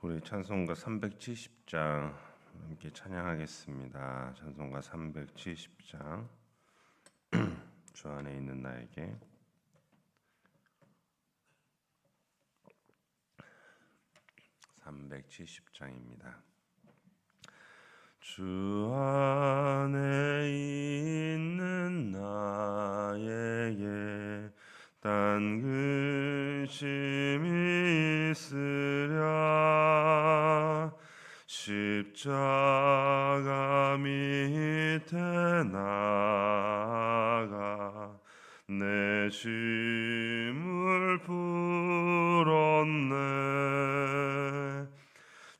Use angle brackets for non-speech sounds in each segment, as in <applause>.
우리 찬송가 370장 함께 찬양하겠습니다. 찬송가 370장. <clears throat> 주 안에 있는 나에게. (370장입니다) 주 안에 있는 나에게 딴 근심이 있으랴. 십자가 밑에 나가 내 짐을 풀었네.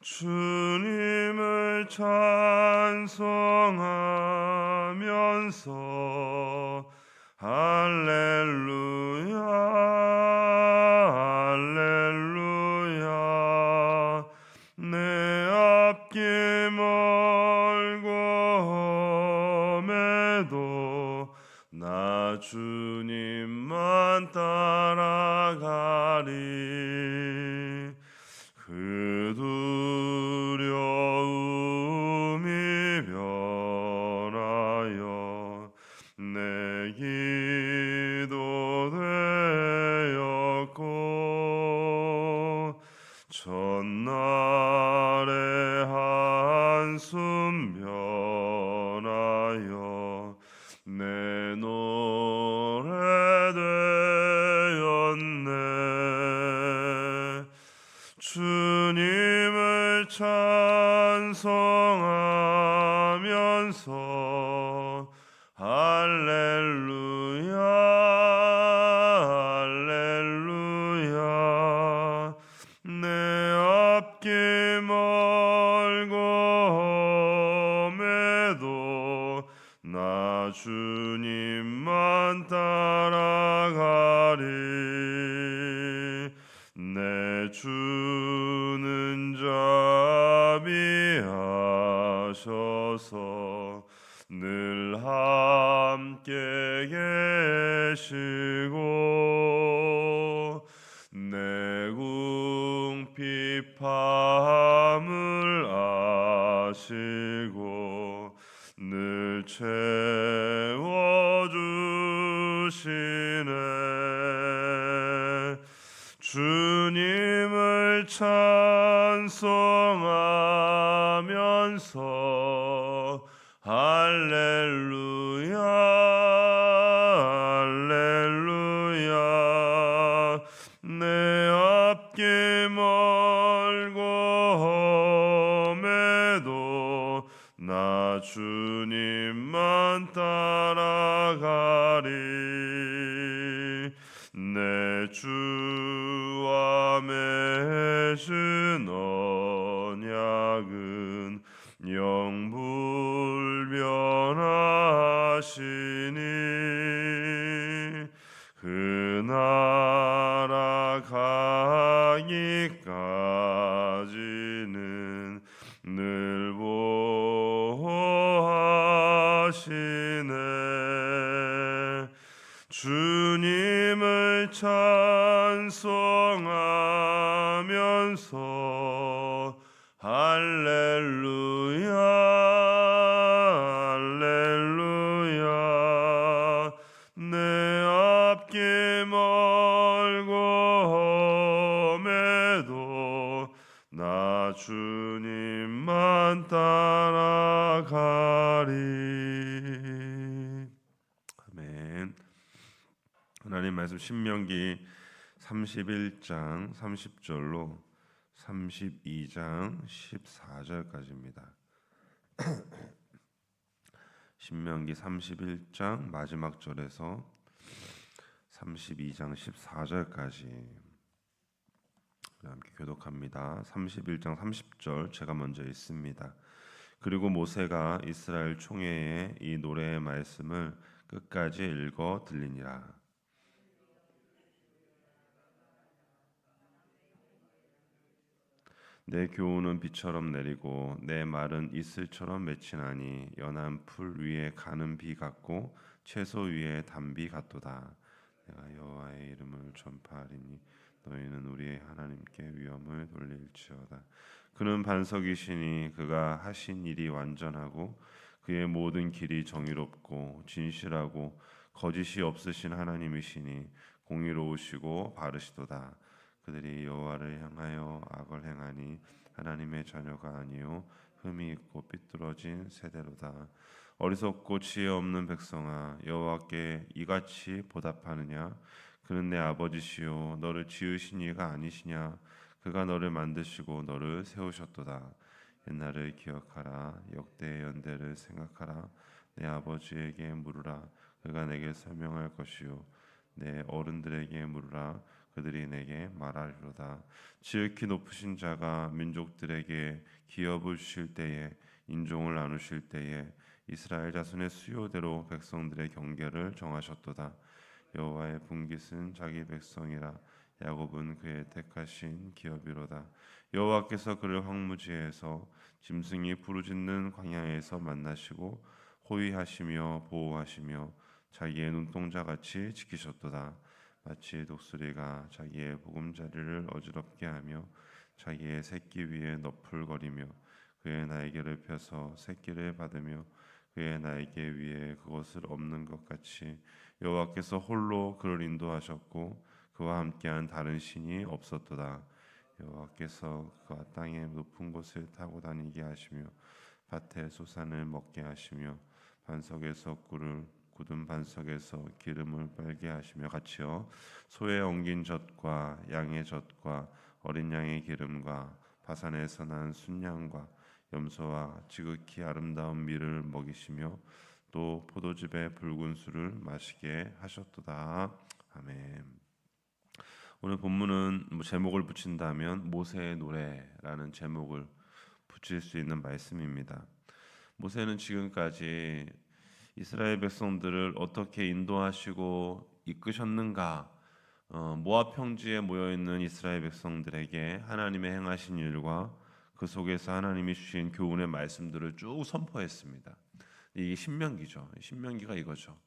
주님을 찬송하면서 할렐 그두 찬송 계시고 내 궁핍함을 아시고 늘 채워주시네. 주님을 찬송하면서 할렐루야 찬송하면서 <clears throat> 신명기 31장 30절로 32장 14절까지입니다. 신명기 31장 마지막 절에서 32장 14절까지 함께 교독합니다. 31장 30절 제가 먼저 읽습니다. 그리고 모세가 이스라엘 총회에 이 노래의 말씀을 끝까지 읽어 들리니라. 내 교훈은 비처럼 내리고 내 말은 이슬처럼 맺히나니 연한 풀 위에 가는 비 같고 채소 위에 단비 같도다. 내가 여호와의 이름을 전파하리니 너희는 우리의 하나님께 위엄을 돌릴지어다. 그는 반석이시니 그가 하신 일이 완전하고 그의 모든 길이 정의롭고 진실하고 거짓이 없으신 하나님이시니 공의로우시고 바르시도다. 그들이 여호와를 향하여 악을 행하니 하나님의 자녀가 아니요 흠이 있고 삐뚤어진 세대로다. 어리석고 지혜 없는 백성아 여호와께 이같이 보답하느냐 그는 내 아버지시요 너를 지으신 이가 아니시냐 그가 너를 만드시고 너를 세우셨도다. 옛날을 기억하라 역대의 연대를 생각하라 내 아버지에게 물으라 그가 내게 설명할 것이요 내 어른들에게 물으라 그들이 내게 말하리로다. 지극히 높으신 자가 민족들에게 기업을 주실 때에 인종을 나누실 때에 이스라엘 자손의 수요대로 백성들의 경계를 정하셨도다. 여호와의 분깃은 자기 백성이라. 야곱은 그의 택하신 기업이로다. 여호와께서 그를 황무지에서 짐승이 부르짖는 광야에서 만나시고 호위하시며 보호하시며 자기의 눈동자 같이 지키셨도다. 마치 독수리가 자기의 보금자리를 어지럽게 하며 자기의 새끼 위에 너풀거리며 그의 날개를 펴서 새끼를 받으며 그의 날개 위에 그것을 없는 것 같이 여호와께서 홀로 그를 인도하셨고 그와 함께한 다른 신이 없었도다. 여호와께서 그와 땅의 높은 곳을 타고 다니게 하시며 밭에 소산을 먹게 하시며 반석에서 꿀을 굳은 반석에서 기름을 빨게 하시며 같이요 소의 엉긴 젖과 양의 젖과 어린 양의 기름과 바산에서 난 순양과 염소와 지극히 아름다운 밀을 먹이시며 또 포도즙의 붉은 술을 마시게 하셨도다 아멘. 오늘 본문은 뭐 제목을 붙인다면 모세의 노래라는 제목을 붙일 수 있는 말씀입니다. 모세는 지금까지 이스라엘 백성들을 어떻게 인도하시고 이끄셨는가? 어, 모압 평지에 모여 있는 이스라엘 백성들에게 하나님의 행하신 일과 그 속에서 하나님이 주신 교훈의 말씀들을 쭉 선포했습니다. 이게 신명기죠. 신명기가 이거죠.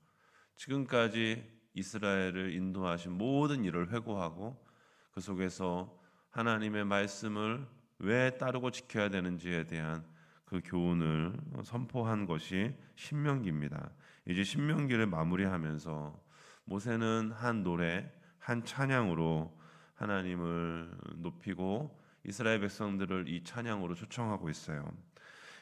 지금까지 이스라엘을 인도하신 모든 일을 회고하고 그 속에서 하나님의 말씀을 왜 따르고 지켜야 되는지에 대한 그 교훈을 선포한 것이 신명기입니다. 이제 신명기를 마무리하면서 모세는 한 노래, 한 찬양으로 하나님을 높이고 이스라엘 백성들을 이 찬양으로 초청하고 있어요.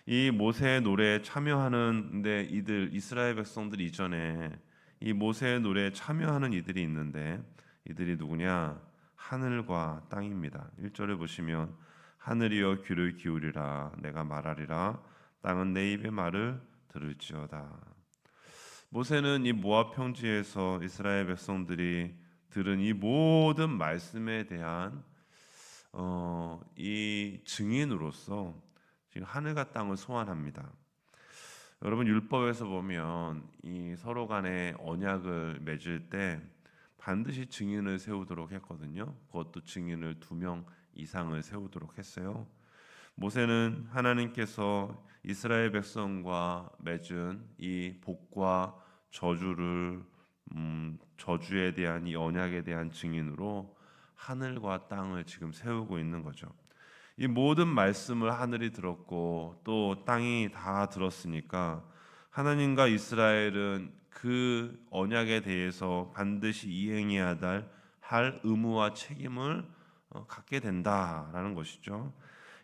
이 모세의 노래에 참여하는데 이들 이스라엘 백성들 이전에 이 모세의 노래에 참여하는 이들이 있는데 이들이 누구냐? 하늘과 땅입니다. 1절을 보시면 하늘이여 귀를 기울이라 내가 말하리라 땅은 내 입의 말을 들을지어다. 모세는 이 모압 평지에서 이스라엘 백성들이 들은 이 모든 말씀에 대한 어, 이 증인으로서 지금 하늘과 땅을 소환합니다. 여러분 율법에서 보면 이 서로 간에 언약을 맺을 때 반드시 증인을 세우도록 했거든요. 그것도 증인을 두 명 이상을 세우도록 했어요. 모세는 하나님께서 이스라엘 백성과 맺은 이 복과 저주를 음, 저주에 대한 이 언약에 대한 증인으로 하늘과 땅을 지금 세우고 있는 거죠. 이 모든 말씀을 하늘이 들었고 또 땅이 다 들었으니까 하나님과 이스라엘은 그 언약에 대해서 반드시 이행해야 할 의무와 책임을 어, 갖게 된다라는 것이죠.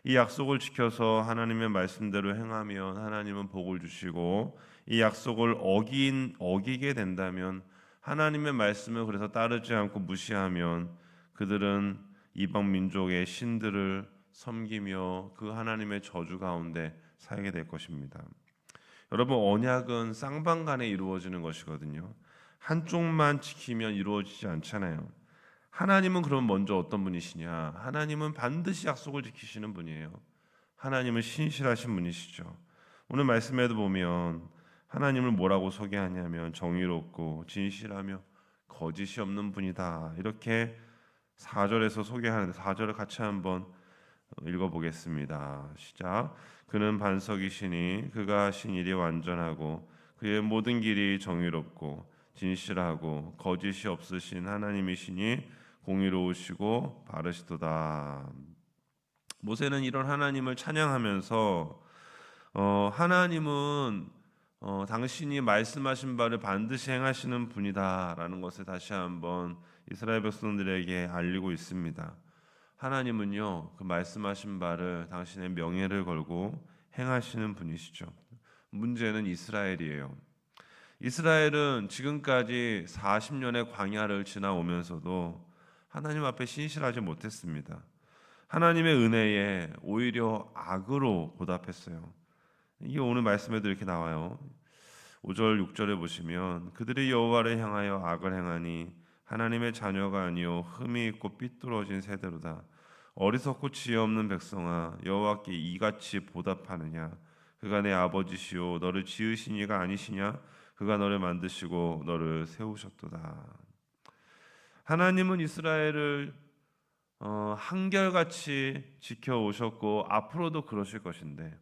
이 약속을 지켜서 하나님의 말씀대로 행하면 하나님은 복을 주시고 이 약속을 어긴 어기게 된다면 하나님의 말씀을 그래서 따르지 않고 무시하면 그들은 이방 민족의 신들을 섬기며 그 하나님의 저주 가운데 살게 될 것입니다. 여러분 언약은 쌍방간에 이루어지는 것이거든요. 한쪽만 지키면 이루어지지 않잖아요. 하나님은 그럼 먼저 어떤 분이시냐? 하나님은 반드시 약속을 지키시는 분이에요. 하나님은 신실하신 분이시죠. 오늘 말씀에도 보면 하나님을 뭐라고 소개하냐면 정의롭고 진실하며 거짓이 없는 분이다. 이렇게 4절에서 소개하는데 4절을 같이 한번 읽어보겠습니다. 시작. 그는 반석이시니 그가 하신 일이 완전하고 그의 모든 길이 정의롭고 진실하고 거짓이 없으신 하나님이시니 공의로우시고 바르시도다. 모세는 이런 하나님을 찬양하면서 어, 하나님은 어, 당신이 말씀하신 바를 반드시 행하시는 분이다라는 것을 다시 한번 이스라엘 백성들에게 알리고 있습니다. 하나님은요 그 말씀하신 바를 당신의 명예를 걸고 행하시는 분이시죠. 문제는 이스라엘이에요. 이스라엘은 지금까지 40년의 광야를 지나오면서도 하나님 앞에 신실하지 못했습니다. 하나님의 은혜에 오히려 악으로 보답했어요. 이게 오늘 말씀에도 이렇게 나와요. 5절 6절에 보시면 그들이 여호와를 향하여 악을 행하니 하나님의 자녀가 아니요 흠이 있고 삐뚤어진 세대로다. 어리석고 지혜 없는 백성아 여호와께 이같이 보답하느냐 그가 내 아버지시오 너를 지으신 이가 아니시냐 그가 너를 만드시고 너를 세우셨도다. 하나님은 이스라엘을 어, 한결같이 지켜 오셨고 앞으로도 그러실 것인데,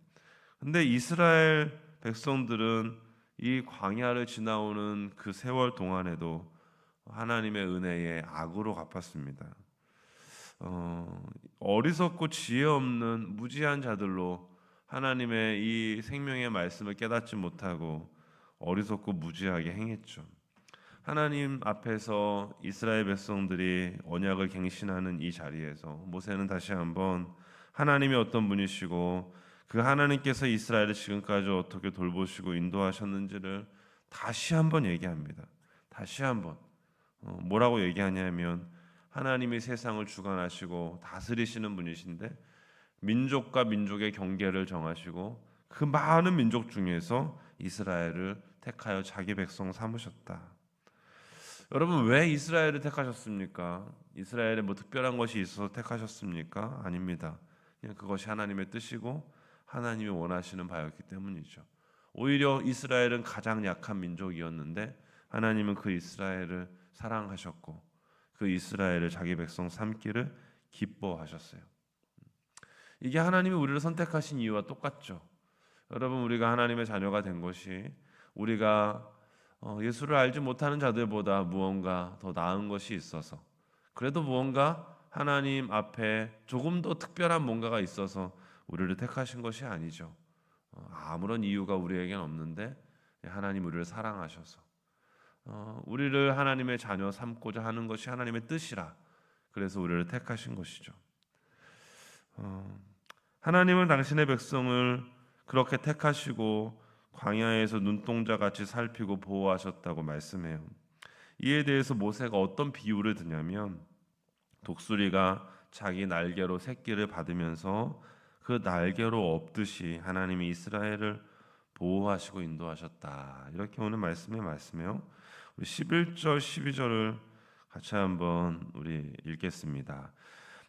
근데 이스라엘 백성들은 이 광야를 지나오는 그 세월 동안에도 하나님의 은혜에 악으로 갚았습니다. 어, 어리석고 지혜 없는 무지한 자들로 하나님의 이 생명의 말씀을 깨닫지 못하고 어리석고 무지하게 행했죠. 하나님 앞에서 이스라엘 백성들이 언약을 갱신하는 이 자리에서 모세는 다시 한번 하나님이 어떤 분이시고 그 하나님께서 이스라엘을 지금까지 어떻게 돌보시고 인도하셨는지를 다시 한번 얘기합니다. 다시 한번 어, 뭐라고 얘기하냐면 하나님이 세상을 주관하시고 다스리시는 분이신데 민족과 민족의 경계를 정하시고 그 많은 민족 중에서 이스라엘을 택하여 자기 백성 삼으셨다. 여러분 왜 이스라엘을 택하셨습니까? 이스라엘에 뭐 특별한 것이 있어서 택하셨습니까? 아닙니다. 그냥 그것이 하나님의 뜻이고 하나님이 원하시는 바였기 때문이죠. 오히려 이스라엘은 가장 약한 민족이었는데 하나님은 그 이스라엘을 사랑하셨고 그 이스라엘을 자기 백성 삼기를 기뻐하셨어요. 이게 하나님이 우리를 선택하신 이유와 똑같죠. 여러분 우리가 하나님의 자녀가 된 것이 우리가 어, 예수를 알지 못하는 자들보다 무언가 더 나은 것이 있어서 그래도 무언가 하나님 앞에 조금 더 특별한 뭔가가 있어서 우리를 택하신 것이 아니죠. 어, 아무런 이유가 우리에겐 없는데 하나님 우리를 사랑하셔서 어, 우리를 하나님의 자녀 삼고자 하는 것이 하나님의 뜻이라 그래서 우리를 택하신 것이죠. 하나님은 당신의 백성을 그렇게 택하시고 광야에서 눈동자 같이 살피고 보호하셨다고 말씀해요. 이에 대해서 모세가 어떤 비유를 드냐면 독수리가 자기 날개로 새끼를 받으면서 그 날개로 업듯이 하나님이 이스라엘을 보호하시고 인도하셨다. 이렇게 오늘 말씀에 말씀해요. 우리 11절 12절을 같이 한번 우리 읽겠습니다.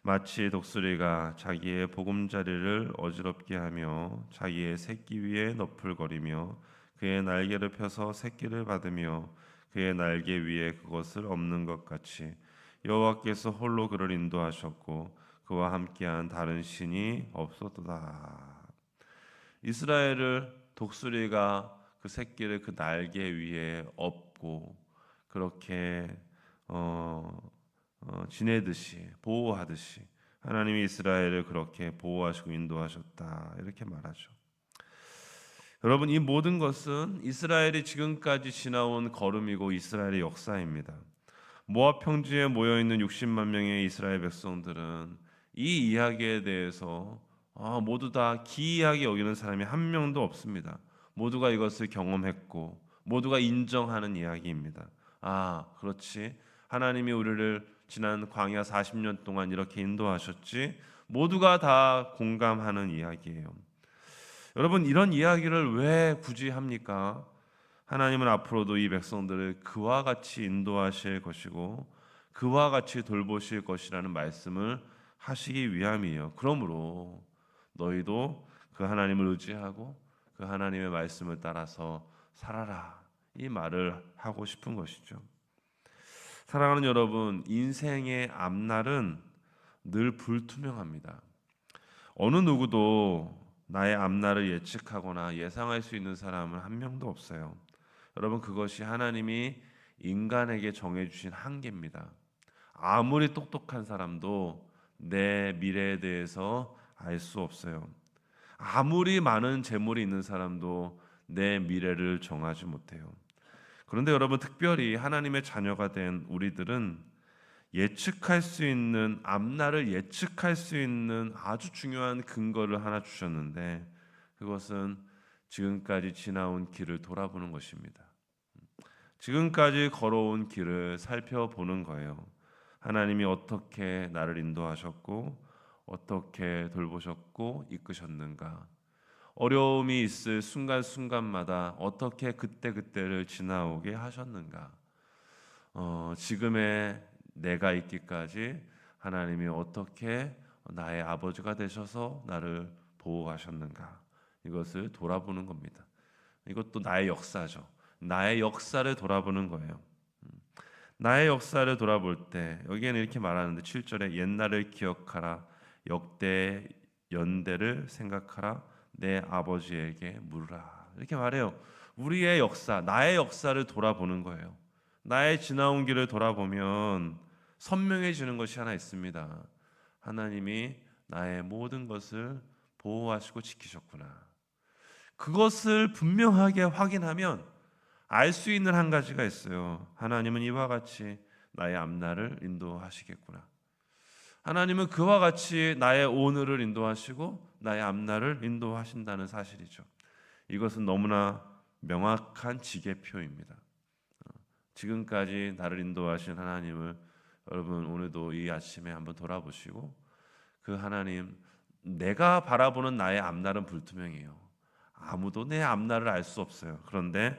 마치 독수리가 자기의 보금자리를 어지럽게 하며 자기의 새끼 위에 너풀거리며 그의 날개를 펴서 새끼를 받으며 그의 날개 위에 그것을 없는 것 같이 여호와께서 홀로 그를 인도하셨고 그와 함께한 다른 신이 없었도다. 이스라엘을 독수리가 그 새끼를 그 날개 위에 업고 그렇게 어, 어, 지내듯이 보호하듯이 하나님이 이스라엘을 그렇게 보호하시고 인도하셨다 이렇게 말하죠. 여러분 이 모든 것은 이스라엘이 지금까지 지나온 걸음이고 이스라엘의 역사입니다. 모압 평지에 모여 있는 60만 명의 이스라엘 백성들은 이 이야기에 대해서 아, 모두 다 기이하게 여기는 사람이 한 명도 없습니다. 모두가 이것을 경험했고 모두가 인정하는 이야기입니다. 아, 그렇지. 하나님이 우리를 지난 광야 40년 동안 이렇게 인도하셨지 모두가 다 공감하는 이야기예요. 여러분 이런 이야기를 왜 굳이 합니까? 하나님은 앞으로도 이 백성들을 그와 같이 인도하실 것이고 그와 같이 돌보실 것이라는 말씀을 하시기 위함이에요. 그러므로 너희도 그 하나님을 의지하고 그 하나님의 말씀을 따라서 살아라. 이 말을 하고 싶은 것이죠. 사랑하는 여러분, 인생의 앞날은 늘 불투명합니다. 어느 누구도 나의 앞날을 예측하거나 예상할 수 있는 사람은 한 명도 없어요. 여러분, 그것이 하나님이 인간에게 정해주신 한계입니다. 아무리 똑똑한 사람도 내 미래에 대해서 알 수 없어요. 아무리 많은 재물이 있는 사람도 내 미래를 정하지 못해요. 그런데 여러분 특별히 하나님의 자녀가 된 우리들은 예측할 수 있는 앞날을 예측할 수 있는 아주 중요한 근거를 하나 주셨는데 그것은 지금까지 지나온 길을 돌아보는 것입니다. 지금까지 걸어온 길을 살펴보는 거예요. 하나님이 어떻게 나를 인도하셨고 어떻게 돌보셨고 이끄셨는가? 어려움이 있을 순간순간마다 어떻게 그때그때를 지나오게 하셨는가? 어, 지금의 내가 있기까지 하나님이 어떻게 나의 아버지가 되셔서 나를 보호하셨는가? 이것을 돌아보는 겁니다. 이것도 나의 역사죠. 나의 역사를 돌아보는 거예요. 음. 나의 역사를 돌아볼 때 여기에는 이렇게 말하는데 7절에 옛날을 기억하라 역대 연대를 생각하라 내 아버지에게 물으라 이렇게 말해요. 우리의 역사, 나의 역사를 돌아보는 거예요. 나의 지나온 길을 돌아보면 선명해지는 것이 하나 있습니다. 하나님이 나의 모든 것을 보호하시고 지키셨구나. 그것을 분명하게 확인하면 알 수 있는 한 가지가 있어요. 하나님은 이와 같이 나의 앞날을 인도하시겠구나. 하나님은 그와 같이 나의 오늘을 인도하시고 나의 앞날을 인도하신다는 사실이죠. 이것은 너무나 명확한 지계표입니다. 지금까지 나를 인도하신 하나님을 여러분 오늘도 이 아침에 한번 돌아보시고 그 하나님 내가 바라보는 나의 앞날은 불투명해요. 아무도 내 앞날을 알 수 없어요. 그런데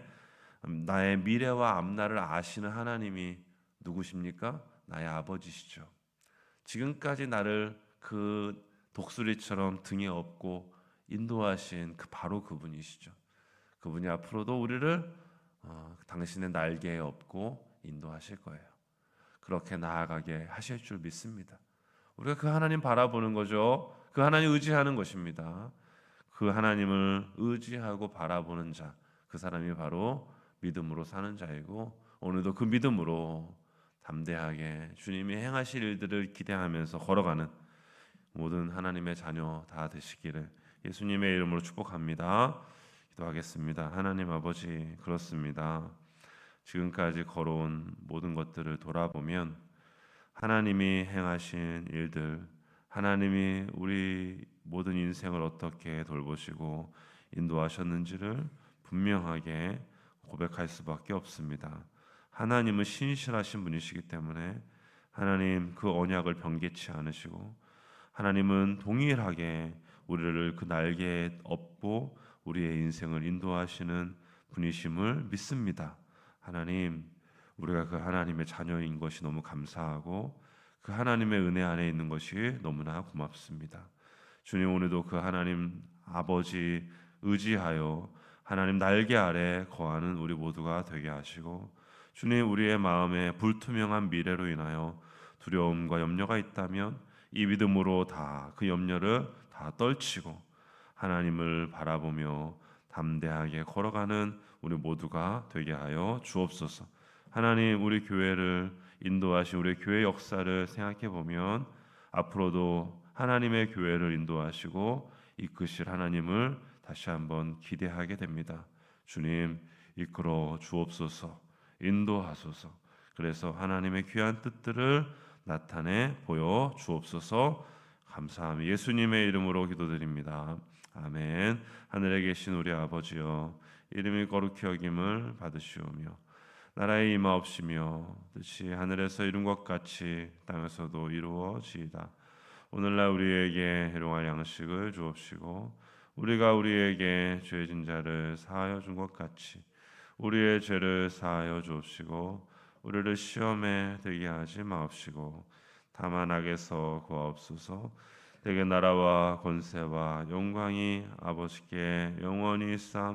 나의 미래와 앞날을 아시는 하나님이 누구십니까? 나의 아버지시죠. 지금까지 나를 그 독수리처럼 등에 업고 인도하신 그 바로 그분이시죠. 그분이 앞으로도 우리를 어, 당신의 날개에 업고 인도하실 거예요. 그렇게 나아가게 하실 줄 믿습니다. 우리가 그 하나님 바라보는 거죠. 그 하나님 의지하는 것입니다. 그 하나님을 의지하고 바라보는 자, 그 사람이 바로 믿음으로 사는 자이고 오늘도 그 믿음으로 담대하게 주님이 행하실 일들을 기대하면서 걸어가는 모든 하나님의 자녀 다 되시기를 예수님의 이름으로 축복합니다. 기도하겠습니다. 하나님 아버지 그렇습니다. 지금까지 걸어온 모든 것들을 돌아보면 하나님이 행하신 일들, 하나님이 우리 모든 인생을 어떻게 돌보시고 인도하셨는지를 분명하게 고백할 수밖에 없습니다. 하나님은 신실하신 분이시기 때문에 하나님 그 언약을 변개치 않으시고 하나님은 동일하게 우리를 그 날개에 업고 우리의 인생을 인도하시는 분이심을 믿습니다. 하나님, 우리가 그 하나님의 자녀인 것이 너무 감사하고 그 하나님의 은혜 안에 있는 것이 너무나 고맙습니다. 주님 오늘도 그 하나님 아버지 의지하여 하나님 날개 아래 거하는 우리 모두가 되게 하시고 주님 우리의 마음에 불투명한 미래로 인하여 두려움과 염려가 있다면 이 믿음으로 다 그 염려를 다 떨치고 하나님을 바라보며 담대하게 걸어가는 우리 모두가 되게 하여 주옵소서. 하나님 우리 교회를 인도하신 우리 교회 역사를 생각해 보면 앞으로도 하나님의 교회를 인도하시고 이끄실 하나님을 다시 한번 기대하게 됩니다. 주님 이끌어 주옵소서. 인도하소서. 그래서 하나님의 귀한 뜻들을 나타내 보여 주옵소서. 감사함 예수님의 이름으로 기도드립니다. 아멘. 하늘에 계신 우리 아버지여 이름이 거룩히 여김을 받으시오며 나라의 임하옵시며 뜻이 하늘에서 이룬 것 같이 땅에서도 이루어지이다. 오늘날 우리에게 일용할 양식을 주옵시고 우리가 우리에게 죄진 자를 사하여 준 것 같이 우리의 죄를 사하여 주옵시고 우리를 시험에 들게 하지 마옵시고 다만 악에서 구하옵소서. 대개 나라와 권세와 영광이 아버지께 영원히 쌓